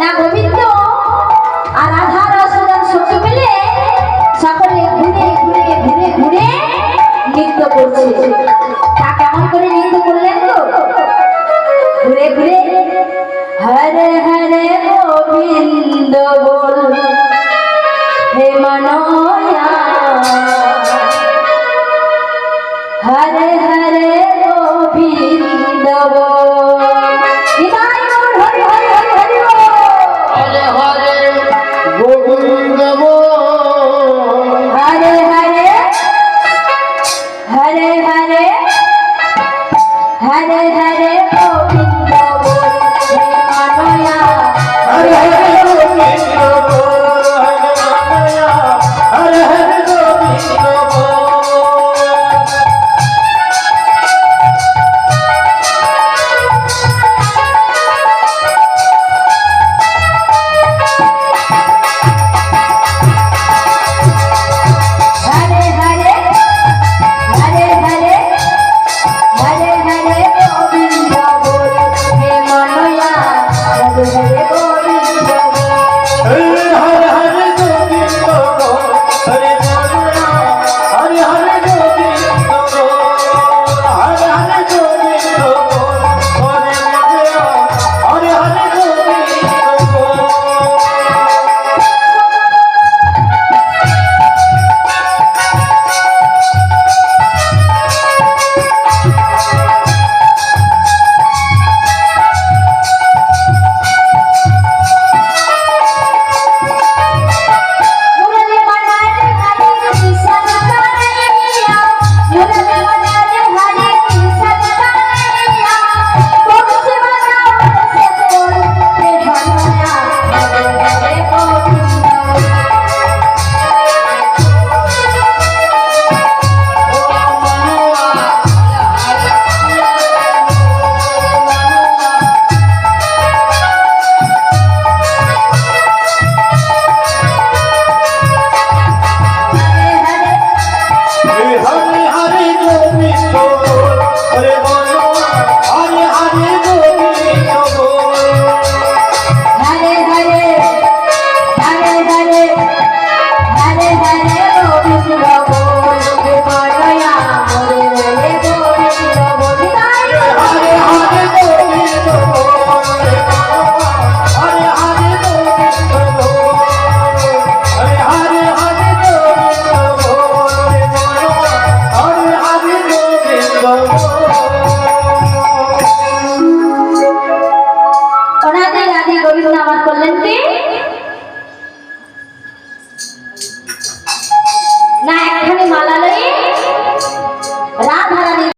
না গোবিন্দ, আর রাধা রসদান সখী মিলে সকলে ঘুরে ঘুরে ঘুরে করছে। তা কেমন করে নৃত্য করলেন তো? ঘুরে ঘুরে। হরে হরে গোবিন্দ বল, হে